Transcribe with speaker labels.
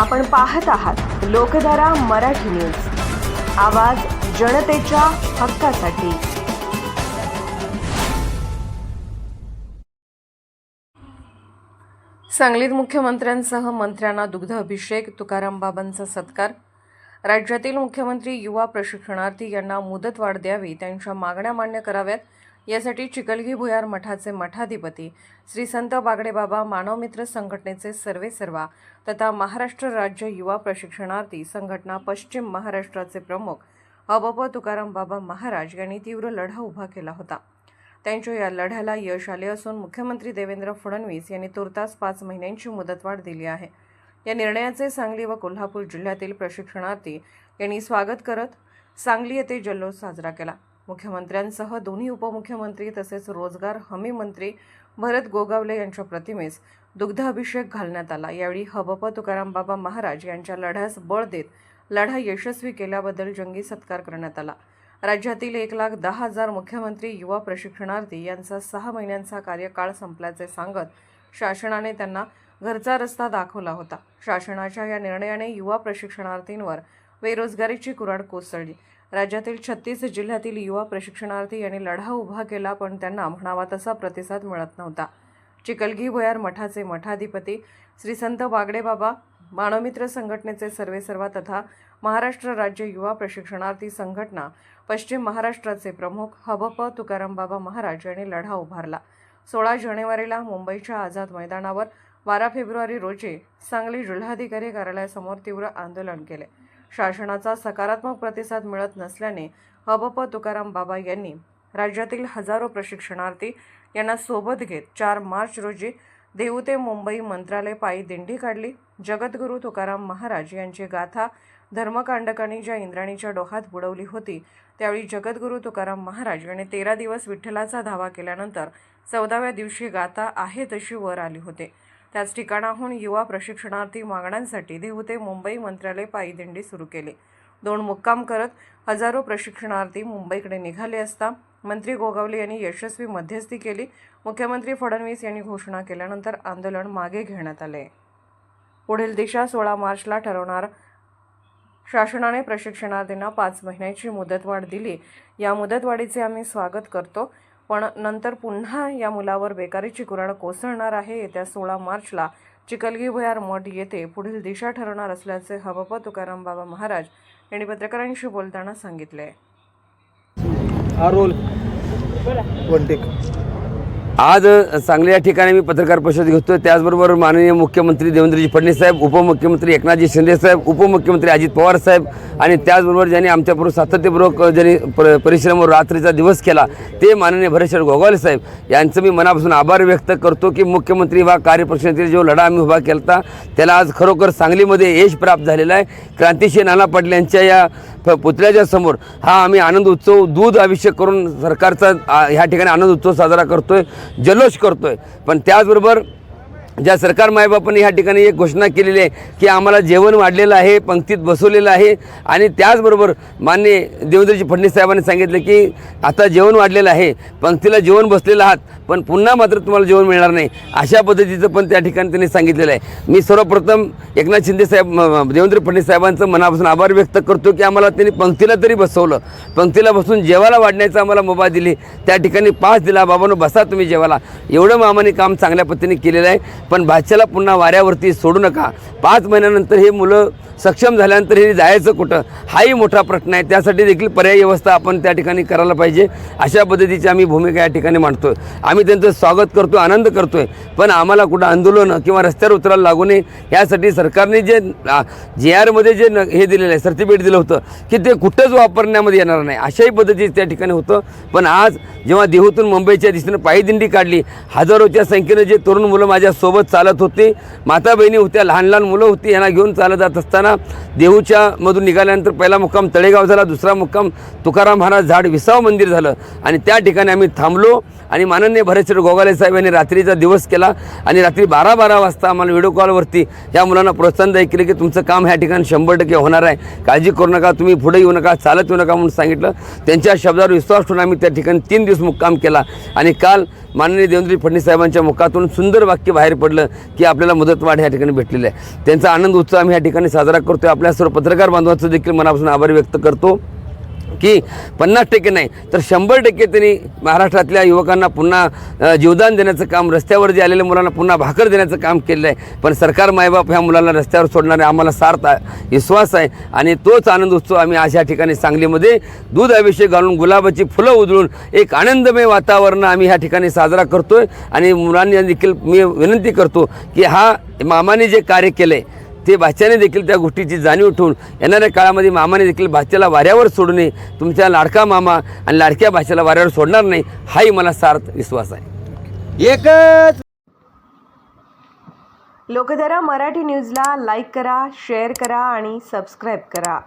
Speaker 1: आपण पाहत आहात लोकधारा मराठी न्यूज. आवाज जनतेच्या हक्कासाठी. सांगलीत मुख्यमंत्र्यांसह मंत्र्यांना दुग्ध अभिषेक तुकाराम बाबांचा सत्कार. राज्यातील मुख्यमंत्री युवा प्रशिक्षणार्थी यांना मुदतवाढ द्यावी त्यांच्या मागण्या मान्य कराव्यात. यासाठी चिकलगी भुयार मठाचे मठाधिपती श्री संत बागडेबाबा मानवमित्र संघटनेचे सर्वेसर्वा तथा महाराष्ट्र राज्य युवा प्रशिक्षणार्थी संघटना पश्चिम महाराष्ट्राचे प्रमुख हबप तुकाराम बाबा महाराज यांनी तीव्र लढा उभा केला होता. त्यांच्या या लढ्याला यश आले असून मुख्यमंत्री देवेंद्र फडणवीस यांनी तुर्तास पाच महिन्यांची मुदतवाढ दिली आहे. या निर्णयाचे सांगली व कोल्हापूर जिल्ह्यातील प्रशिक्षणार्थी यांनी स्वागत करत सांगली येथे जल्लोष साजरा केला. मुख्यमंत्र्यांसह दोन्ही उपमुख्यमंत्री तसेच रोजगार हमी मंत्री भरत गोगावले यांच्या प्रतिमेस दुग्धाभिषेक घालण्यात आला. यावेळी हबप तुकाराम बाबा महाराज यांच्या लढ्यास बळ देत लढा यशस्वी केल्याबद्दल जंगी सत्कार करण्यात आला. राज्यातील एक लाख दहा हजार मुख्यमंत्री युवा प्रशिक्षणार्थी यांचा सहा महिन्यांचा कार्यकाळ संपल्याचे सांगत शासनाने त्यांना घरचा रस्ता दाखवला होता. शासनाच्या या निर्णयाने युवा प्रशिक्षणार्थींवर बेरोजगारीची कुऱ्हाड कोसळली. राज्यातील छत्तीस जिल्ह्यातील युवा प्रशिक्षणार्थी यांनी लढा उभा केला पण त्यांना म्हणावा तसा प्रतिसाद मिळत नव्हता. चिकलगी भुयार मठाचे मठाधिपती श्री संत बागडेबाबा मानवमित्र संघटनेचे सर्वेसर्वा तथा महाराष्ट्र राज्य युवा प्रशिक्षणार्थी संघटना पश्चिम महाराष्ट्राचे प्रमुख हबप तुकाराम बाबा महाराज यांनी लढा उभारला. सोळा जानेवारीला मुंबईच्या आझाद मैदानावर बारा फेब्रुवारी रोजी सांगली जिल्हाधिकारी कार्यालयासमोर तीव्र आंदोलन केले. शासनाचा सकारात्मक प्रतिसाद मिळत नसल्याने हबप तुकाराम बाबा यांनी राज्यातील हजारो प्रशिक्षणार्थी यांना सोबत घेत चार मार्च रोजी देऊ ते मुंबई मंत्रालय पायी दिंडी काढली. जगद्गुरू तुकाराम महाराज यांची गाथा धर्मकांडकांनी ज्या इंद्राणीच्या डोहात बुडवली होती त्यावेळी जगद्गुरू तुकाराम महाराज यांनी तेरा दिवस विठ्ठलाचा धावा केल्यानंतर चौदाव्या दिवशी गाथा आहे तशी वर आली होते. त्याच ठिकाणाहून युवा प्रशिक्षणार्थी मागण्यांसाठी देहू ते मुंबई मंत्रालय पायीदिंडी सुरू केली. दोन मुक्काम करत हजारो प्रशिक्षणार्थी मुंबईकडे निघाले असता मंत्री गोगावले यांनी यशस्वी मध्यस्थी केली. मुख्यमंत्री फडणवीस यांनी घोषणा केल्यानंतर आंदोलन मागे घेण्यात आले. पुढील दिशा सोळा मार्चला ठरवणार शासनाने प्रशिक्षणार्थींना पाच महिन्याची मुदतवाढ दिली. या मुदतवाढीचे आम्ही स्वागत करतो. पण नंतर पुन्हा या मुलावर बेकारीची कुऱ्हाड कोसळणार आहे. येत्या सोळा मार्चला चिकलगी भुयार मठ येथे पुढील दिशा ठरवणार असल्याचे हबप तुकाराम बाबा महाराज यांनी पत्रकारांशी बोलताना सांगितले.
Speaker 2: रोल वन टेक
Speaker 3: आज सांगली या ठिकाणी मी पत्रकार परिषद घेतोय. त्याचबरोबर माननीय मुख्यमंत्री देवेंद्रजी फडणवीस साहेब उपमुख्यमंत्री एकनाथजी शिंदे साहेब उपमुख्यमंत्री अजित पवार साहेब आणि त्याचबरोबर ज्यांनी आमच्याबरोबर सातत्यपूर्वक ज्यांनी प परिश्रम रात्रीचा दिवस केला ते माननीय भरेश्वर गोगावले साहेब यांचं मी मनापासून आभार व्यक्त करतो की मुख्यमंत्री वा कार्यपक्षातील जो लढा आम्ही उभा केला होता त्याला आज खरोखर सांगलीमध्ये यश प्राप्त झालेलं आहे. क्रांतिशी नाना पाटील यांच्या या पुतळ्याच्या समोर हा आम्ही आनंद उत्सव दूध अभिषेक करून सरकारचा ह्या ठिकाणी आनंद उत्सव साजरा करतोय. जल्लोष आहे पण त्याचबरोबर ज्या सरकार मायबापांनी ह्या ठिकाणी एक घोषणा केलेली आहे की आम्हाला जेवण वाढलेलं आहे पंक्तीत बसवलेलं आहे. आणि त्याचबरोबर मान्य देवेंद्रजी फडणवीस साहेबांनी सांगितलं की आता जेवण वाढलेलं आहे पंक्तीला जेवण बसलेलं आहात पण पुन्हा मात्र तुम्हाला जेवण मिळणार नाही. अशा पद्धतीचं पण त्या ठिकाणी त्यांनी सांगितलेलं आहे. मी सर्वप्रथम एकनाथ शिंदे साहेब देवेंद्र फडणवीस साहेबांचं मनापासून आभार व्यक्त करतो की आम्हाला त्यांनी पंक्तीला तरी बसवलं. पंक्तीला बसून जेवायला वाढण्याचा आम्हाला मुभा दिली. त्या ठिकाणी पास दिला बाबांनो बसा तुम्ही जेवायला. एवढं मामाने काम चांगल्या पद्धतीने केलेलं आहे. पण भाच्याला पुन्हा वाऱ्यावरती सोडू नका. पाच महिन्यानंतर हे मुलं सक्षम झाल्यानंतर हे जायचं कुठं? हाही मोठा प्रश्न आहे. त्यासाठी देखील पर्यायी व्यवस्था आपण त्या ठिकाणी करायला पाहिजे. अशा पद्धतीची आम्ही भूमिका या ठिकाणी मांडतोय. आम्ही त्यांचं स्वागत करतो आनंद करतोय. पण आम्हाला कुठं आंदोलन किंवा रस्त्यावर उतरायला लागू नये यासाठी सरकारने जे जे आरमध्ये जे न- हे दिलेलं आहे सर्टिफिकेट दिलं होतं की ते कुठंच वापरण्यामध्ये येणार नाही. अशाही पद्धतीचं त्या ठिकाणी होतं. पण आज जेव्हा देहूतून मुंबईच्या दिशेनं पायीदिंडी काढली हजारोच्या संख्येनं जे तरुण मुलं माझ्यासोबत चालत होते माता बहिणी होत्या लहान लहान मुलं होती यांना घेऊन चालत जात असताना असताना देहूच्या मधून निघाल्यानंतर पहिला मुक्काम तळेगाव झाला दुसरा मुक्काम तुकाराम महाराज झाड विसाव मंदिर झालं. आणि त्या ठिकाणी आम्ही थांबलो आणि माननीय भरेश्वर गोगाले साहेब यांनी रात्रीचा दिवस केला आणि रात्री बारा बारा वाजता आम्हाला व्हिडिओ कॉलवरती या मुलांना प्रोत्साहन केलं की तुमचं काम ह्या ठिकाणी शंभर टक्के होणार आहे. काळजी करू नका तुम्ही पुढे येऊ नका चालत येऊ नका म्हणून सांगितलं. त्यांच्या शब्दावर विश्वास ठेवून आम्ही त्या ठिकाणी तीन दिवस मुक्काम केला आणि काल माननीय देवेंद्र फडणवीस साहेबांच्या मुखातून सुंदर वाक्य बाहेर पडलं की आपल्याला मुदतवाढ ह्या ठिकाणी भेटलेलं आहे. त्यांचा आनंद उत्सव आम्ही ह्या ठिकाणी साजरा करतो आपल्या सर्व पत्रकार बांधवांचं देखील मनापासून आभार व्यक्त करतो की पन्नास टक्के नाही तर शंभर टक्के त्यांनी महाराष्ट्रातल्या युवकांना पुन्हा जीवदान देण्याचं काम रस्त्यावर जे आलेल्या मुलांना पुन्हा भाकर देण्याचं काम केलेलं आहे. पण सरकार मायबाप ह्या मुलांना रस्त्यावर सोडणारे आम्हाला सार्थ विश्वास आहे. आणि तोच आनंद उत्सव आम्ही आज या ठिकाणी सांगलीमध्ये दूध अभिषेक घालून गुलाबाची फुलं उधळून एक आनंदमय वातावरण आम्ही ह्या ठिकाणी साजरा करतोय. आणि मुलांनी देखील मी विनंती करतो की हा मामाने जे कार्य केलं आहे ते भाच्याने देखील त्या गोष्टीची जाणीव ठेवून येणाऱ्या काळामध्ये मामाने देखील भाच्याला वाऱ्यावर सोडू नये तुमच्या लाडका मामा आणि लाडक्या भाषेला वाऱ्यावर सोडणार नाही हाही मला सार्थ विश्वास आहे.
Speaker 2: एकच!
Speaker 1: लोकधारा मराठी न्यूजला लाईक करा शेअर करा आणि सबस्क्राईब करा.